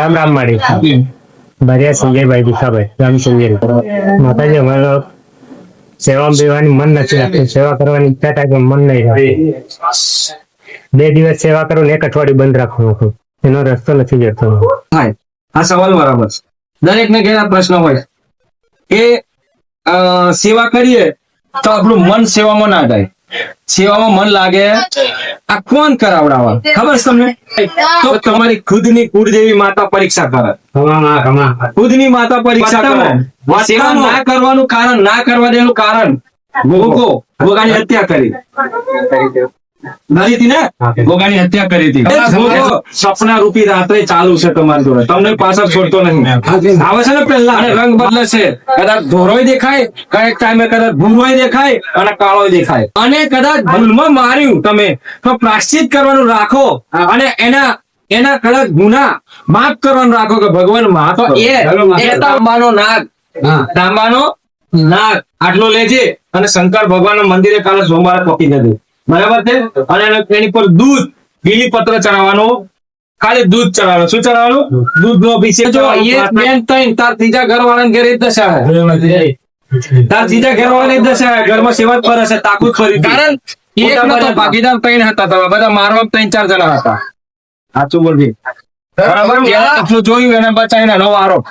રામ રામ માડી બરિયા સંજયભાઈ દીખાભાઈ રામ સંજય માતાજી, અમારો સેવા દેવાની મન નથી રાખતું. સેવા કરવાની ઈચ્છા થાય પણ મન નહીં રાખે બે દિવસ સેવા કરું ને એક અઠવાડિયું બંધ રાખવાનું હતું એનો રસ્તો નથી જતો. આ સવાલ બરાબર છે. દરેક ને ઘેરા પ્રશ્ન હોય. કે સેવા કરીએ તો આપણું મન સેવામાં ના થાય સેવામાં મન લાગે. આ કોણ કરાવડાવા? ખબર છે તમને? તો તમારી ખુદની કુળ જેવી માતા પરીક્ષા કરે. કમા કમા ખુદની માતા પરીક્ષા કરે. સેવા ના કરવાનું કારણ ના કરવા દેનું કારણ. ભોગો. ભોગાની હત્યા કરી. કરી હતી ને? ગોગાની હત્યા કરી હતી. સપના રૂપી રાત્રે ચાલુ છે તમારી જોડે. તમને પાછળ છોડતો નહીં આવે છે ને પેલા અને રંગ બદલે છે. કદાચ ધોરોય દેખાય કંઈક ટાઈમે કદાચ ભૂરોય દેખાય અને કાળોય દેખાય. અને કદાચ ભૂલમાં માર્યું તમે. તો પ્રાશ્ચિત કરવાનું રાખો અને એના એના કદાચ ગુના માફ કરવાનું રાખો કે ભગવાન મા તો એ એ તાંબાનો નાગ. તાંબાનો નાગ. આટલો લેજે અને શંકર ભગવાન મંદિરે કાલે સોમવારે પકી જજે બરાબર છે? અને એની પર દૂધ ગીલી પત્ર ચડાવવાનું. ખાલી દૂધ ચડાવવાનું. શું ચડાવવાનું? દૂધ નો અભિષેક જો એ બેન તઈ તાર ત્રીજા ઘર વાળાને ઘરે દશા તાર ત્રીજા ઘર વાળાની દશા ઘરમાં સેવા જ કરે છે ફરી કારણ એક નતો ભાગીદાર ત્રણ હતા તમે બધા મારવા ત્રણ ચાર જણા હતા. સાચું બોલજે. બરાબર? જોયું એને બચાવીને નવો આરોપ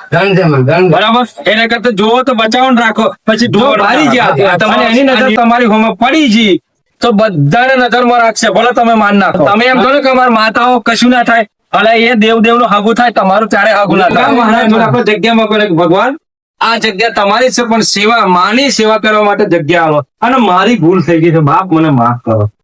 બરાબર? એને કરતા જોવો તો બચાવો ને રાખો. પછી ઢોર હારી ગયા અને એની નજર તમારી હોમે પડી ગઈ તો બધાને નજરમાં રાખશે. ભલે તમે માન નાખો તમે એમ કહો કે અમારા માતાઓ કશું ના થાય. અને એ દેવ દેવનું હાગું થાય તમારું ત્યારે હાગું ના થાય. જગ્યા આપણે જગ્યામાં બોલે ભગવાન આ જગ્યા તમારી છે પણ સેવા માની સેવા કરવા માટે જગ્યા આવો. અને મારી ભૂલ થઈ ગઈ છે. બાપ મને માફ કરો.